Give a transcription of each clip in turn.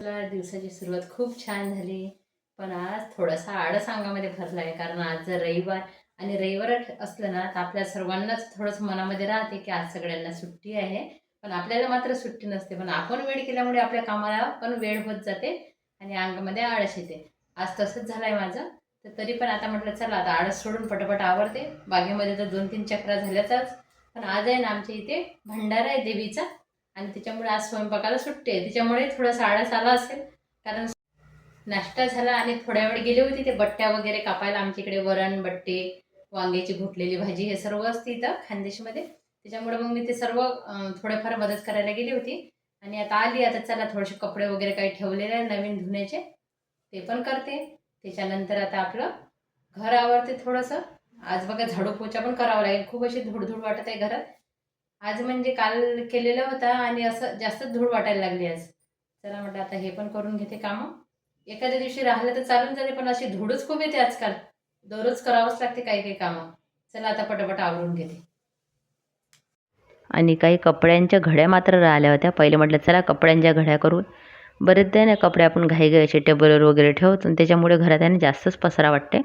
मला दिवसाची सुरुवात खूप छान झाली. पण आज थोडासा आळस अंगामध्ये भरला आहे कारण आज जर रविवार आणि रविवार असलं ना तर आपल्या सर्वांनाच थोडंसं मनामध्ये राहते की आज सगळ्यांना सुट्टी आहे. पण आपल्याला मात्र सुट्टी नसते. पण आपण वेळ केल्यामुळे आपल्या कामाला पण वेळ होत जाते आणि अंगामध्ये आळस येते. आज तसंच झालं आहे माझं. तर तरी पण आता म्हटलं चला आता आळस सोडून पटापट आवडते बागेमध्ये तर दोन तीन चक्रा झाल्याचाच पण आज आहे ना आमच्या इथे भंडारा आहे देवीचा. आणि त्याच्यामुळे आज स्वयंपाकाला सुट्टी आहे. त्याच्यामुळे थोडासा आळस आला असेल कारण नाश्ता झाला आणि थोड्या वेळ गेले होते ते बट्ट्या वगैरे कापायला आमच्या इकडे वरण बट्टे वांग्याची घुटलेली भाजी हे सर्व असते इथं खानदेशमध्ये. त्याच्यामुळे मग मी ते सर्व थोडेफार मदत करायला गेली होती. आणि आता आली आता चला थोडेसे कपडे वगैरे काही ठेवलेले आहे नवीन धुण्याचे ते पण करते. त्याच्यानंतर आता आपलं घर आवडते थोडंसं आज बघा झाडू पोचा पण करावं लागेल. खूप अशी धूळधूळ वाटत आहे घरात. आज म्हणजे काल केलेला होता आणि असं जास्तच धूळ वाटायला लागली आज. चला म्हटलं आता हे पण करून घेते कामं. एखाद्या दिवशी राहिलं तर चालून जाते पण अशी धूळच खूप येते आजकाल. दररोज करावंच लागते काही काही कामं. चला आता पटापट आवरून घेते. आणि काही कपड्यांच्या घड्या मात्र राहिल्या होत्या. पहिले म्हटलं चला कपड्यांच्या घड्या करून. बरेचदा ना कपडे आपण घाई घाई टेबलवर वगैरे ठेवतो आणि त्याच्यामुळे घरात आहे ना जास्तच पसरा वाटते.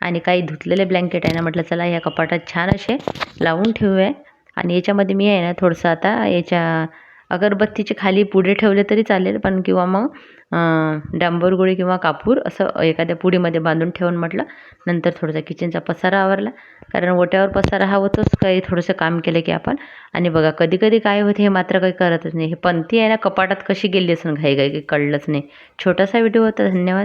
आणि काही धुतलेले ब्लँकेट आहे ना म्हटलं चला या कपाटात छान असे लावून ठेवूया. आणि याच्यामध्ये मी आहे ना थोडंसं आता याच्या अगरबत्तीचे खाली पुढे ठेवले तरी चालेल पण किंवा मग डांबर गोळी किंवा कापूर असं एखाद्या पुडीमध्ये बांधून ठेवून म्हटलं नंतर थोडासा किचनचा पसारा आवरला. कारण ओट्यावर पसारा हा होतोच काही थोडंसं काम केलं की आपण. आणि बघा कधी कधी काय होते हे मात्र काही करतच नाही. हे पंथी आहे ना कपाटात कशी गेली असून घाई घाई काही कळलंच नाही. छोटासा व्हिडिओ होता धन्यवाद.